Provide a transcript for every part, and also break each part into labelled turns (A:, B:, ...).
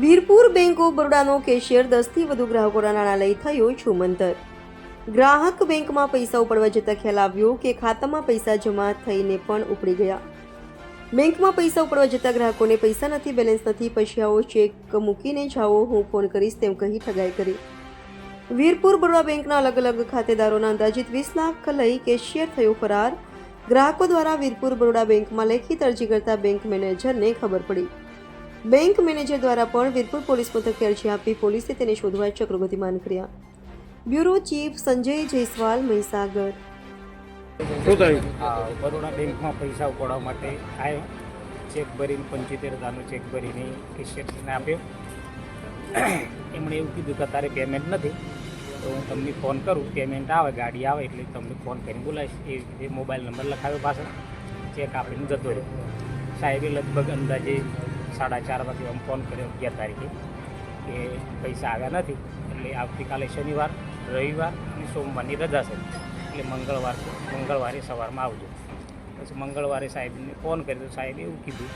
A: Virpur bank of બરોડાનો cashier દસથી વધુ ગ્રાહકોના નાણાં લઈ થયો છુમંતર. ગ્રાહક બેંકમાં પૈસા ઉપાડવા જતાં ખ્યાલ આવ્યો કે ખાતામાં પૈસા જમા થઈને પણ ઉપડી ગયા. બેંકમાં પૈસા ઉપાડવા જતાં ગ્રાહકોને પૈસા નથી, બેલેન્સ નથી પછી આવો ચેક મૂકીને જાઓ, હું ફોન કરીશ, તેમ કહી ઠગાઈ કરી. વીરપુર બરોડા બેંકના અલગ અલગ ખાતેદારોના અંદાજિત વીસ લાખ લઈ કેશિયર થયો ફરાર. ગ્રાહકો દ્વારા વીરપુર બરોડા બેંકમાં લેખિત અરજી કરતા બેંક મેનેજરને ખબર પડી. બેંક મેનેજર દ્વારા પણ વીરપુર પોલીસ મથકે અરજી આપી પોલીસે તેને શોધવા ચક્રો માન કર્યા. Bureau chief Sanjay Jaiswal Mahisagar.
B: Baroda બેંકમાં પૈસા ઉપાડવા માટે આવ્યો ચેક ભરીને પંચોતેર હજારનો ચેક ભરીને કેશિયરને આપ્યો. એમણે એવું કીધું કે તારે પેમેન્ટ નથી. તો હું તમને ફોન કરું. પેમેન્ટ આવે ગાડી આવે એટલે તમને ફોન કરીને બોલાવીશ. એ રીતે મોબાઈલ નંબર લખાવ્યો પાછળ. ચેક આપીને જતો રહ્યો. સાહેબે લગભગ અંદાજે સાડા ચાર વાગે અમે ફોન કર્યો અગિયાર તારીખે કે પૈસા આવ્યા નથી. એટલે આવતીકાલે શનિવાર, રવિવાર અને સોમવારની રજા છે. એટલે મંગળવાર મંગળવારે સવારમાં આવજો. પછી મંગળવારે સાહેબને ફોન કર્યો. તો સાહેબે એવું કીધું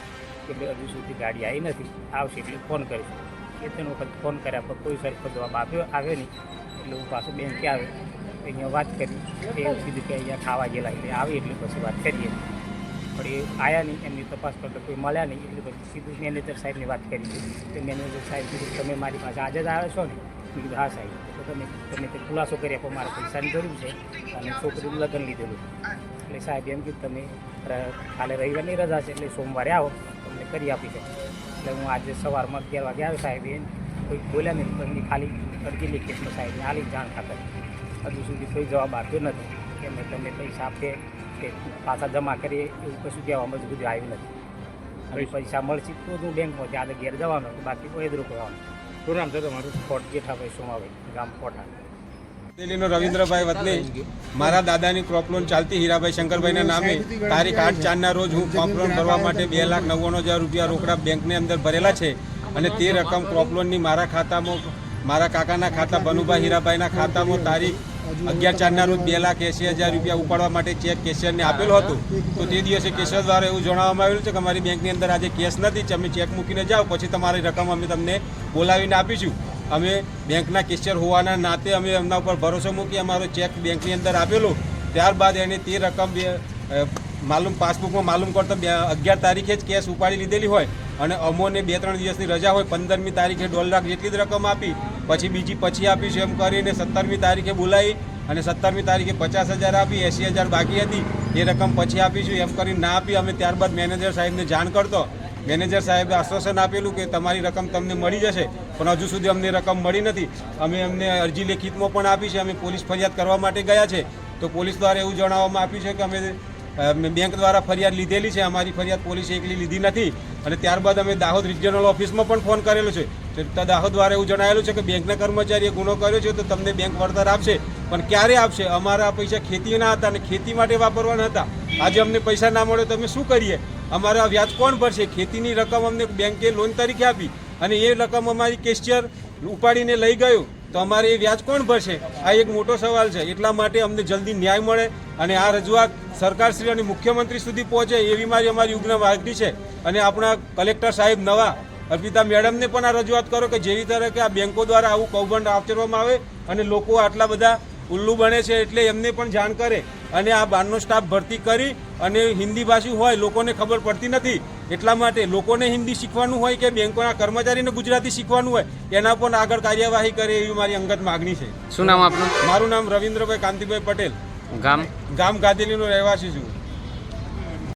B: કે ભાઈ, હજુ સુધી ગાડી આવી નથી. આવશે એટલે ફોન કરીશું. ત્રણ વખત ફોન કર્યા પર કોઈ સરખો જવાબ આપ્યો, આવ્યો નહીં. એટલે હું પાછું બેંકે આવ્યો. અહીંયા વાત કરી. એવું કીધું કે અહીંયા ખાવા ગયેલા એટલે આવી એટલે પછી વાત કરીએ. પણ એ આવ્યા નહીં, એમની તપાસ કરતા કોઈ મળ્યા નહીં. એટલે પછી સીધું મેનેજર સાહેબની વાત કરી તો મેનેજર સાહેબ કીધું, તમે મારી પાસે આજે જ આવ્યા છો ને? મેં કીધું, હા, સાહેબ. તો તમે તમે તે ખુલાસો કરી આપો મારા પૈસાની જરૂર છે? અને છોકરીનું લગ્ન લીધેલું. એટલે સાહેબ એમ કીધું, તમે કાલે રવિવારની રજા છે, એટલે સોમવારે આવો. તમને કરી આપી છે એટલે હું આજે સવારમાં અગિયાર વાગે આવ્યો સાહેબ, એ કોઈ બોલ્યા નહીં. પણ ખાલી અરજી લીધી સાહેબને આલી જાણ ખાતર. હજુ સુધી કોઈ જવાબ આપ્યો નથી કે મેં તમે પૈસા આપીએ કે પાછા જમા કરીએ એવું કશું કહેવામાં જ બધું આવ્યું નથી હવે પૈસા મળશે તો જ હું બેંકમાં ત્યાં ઘેર જવાનો તો બાકી કોઈ જ રોકવાનું
C: શું નામ છે તમારું?
B: કોટ જેઠાભાઈ સોમાભાઈ ગામ કોઠા.
D: દિલ્હીનો રવિન્દ્રભાઈ વતની. મારા દાદાની ક્રોપ લોન ચાલતી હીરાભાઈ શંકરભાઈના નામે. તારીખ આઠ ચારના રોજ હું ક્રોપ લોન ભરવા માટે બે લાખ નવ્વાણું હજાર રૂપિયા રોકડા બેંકની અંદર ભરેલા છે. અને તે રકમ ક્રોપ લોનની મારા ખાતામાં મારા કાકાના ખાતા બનુભાઈ હીરાભાઈના ખાતામાં તારીખ અગિયાર ચારના રોજ બે લાખ એંસી હજાર રૂપિયા ઉપાડવા માટે ચેક કેશિયરને આપેલો હતો. તો તે દિવસે કેશિયર દ્વારા એવું જણાવવામાં આવેલું છે કે અમારી બેંકની અંદર આજે કેશ નથી તમે ચેક મૂકીને જાઓ પછી તમારી રકમ અમે તમને બોલાવીને આપીશું. અમે બેંકના કેશિયર હોવાના નાતે અમે એમના ઉપર ભરોસો મૂકી અમારો ચેક બેંકની અંદર આપેલો. ત્યારબાદ એને તે રકમ માલુમ પાસબુકમાં માલુમ કરતો અગિયાર તારીખે જ કેશ ઉપાડી લીધેલી હોય. અને અમોને બે ત્રણ દિવસની રજા હોય, પંદરમી તારીખે દોઢ લાખ જેટલી જ રકમ આપી, પછી બીજી પછી આપીશું એમ કરીને સત્તરમી તારીખે બોલાવી અને સત્તરમી તારીખે પચાસ હજાર આપી, એંસી હજાર બાકી હતી, એ રકમ પછી આપીશું એમ કરીને ના આપી. અમે ત્યારબાદ મેનેજર સાહેબને જાણ કરતો. મેનેજર સાહેબે આશ્વાસન આપેલું કે તમારી રકમ તમને મળી જશે, પણ હજુ સુધી અમને રકમ મળી નથી. અમે અમને અરજી લેખિતમાં પણ આપી છે, અમે પોલીસ ફરિયાદ કરવા માટે ગયા છે. તો પોલીસ દ્વારા એવું જણાવવામાં આપ્યું છે કે અમે બેંક દ્વારા ફરિયાદ લીધેલી છે. અમારી ફરિયાદ પોલીસે એકલી લીધી નથી. અને ત્યારબાદ અમે દાહોદ રિજિયનલ ઓફિસમાં પણ ફોન કરેલો છે. દાહોદ દ્વારા એવું જણાવેલું છે કે બેંકના કર્મચારીએ ગુનો કર્યો છે તો તમને બેંક વળતર આપશે. પણ ક્યારે આપશે? અમારા પૈસા ખેતીના હતા અને ખેતી માટે વાપરવાના હતા. આજે અમને પૈસા ના મળે તો અમે શું કરીએ? અમારા વ્યાજ કોણ ભરશે? ખેતીની રકમ અમને બેંકે લોન તરીકે આપી. અને એ રકમ અમારી કેશિયર ઉપાડીને લઈ ગયું. તો અમારે એ વ્યાજ કોણ ભરશે? આ એક મોટો સવાલ છે. એટલા માટે અમને જલ્દી ન્યાય મળે અને આ રજૂઆત સરકારશ્રી અને મુખ્યમંત્રી સુધી પહોંચે એવી મારી અમારી ઉગ્ર માગણી છે. અને આપણા કલેક્ટર સાહેબ નવા અર્પિતા મેડમને પણ આ રજૂઆત કરો કે જેવી તરીકે આ બેંકો દ્વારા આવું કૌભાંડ આચરવામાં આવે અને લોકો આટલા બધા ઉલ્લુ બને છે એટલે એમને પણ જાણ કરે અને આ બહારનો સ્ટાફ ભરતી કરી અને હિન્દી ભાષી હોય લોકોને ખબર પડતી નથી. એટલા માટે લોકોને હિન્દી શીખવાનું હોય કે બેંકોના કર્મચારીને ગુજરાતી શીખવાનું હોય એના પણ આગળ કાર્યવાહી કરે એવી મારી અંગત માગણી છે.
E: શું નામ આપનું?
D: મારું નામ રવિન્દ્રભાઈ કાંતિભાઈ પટેલ.
E: ગામ?
D: ગામ ગાદેલીનો રહેવાસી છું.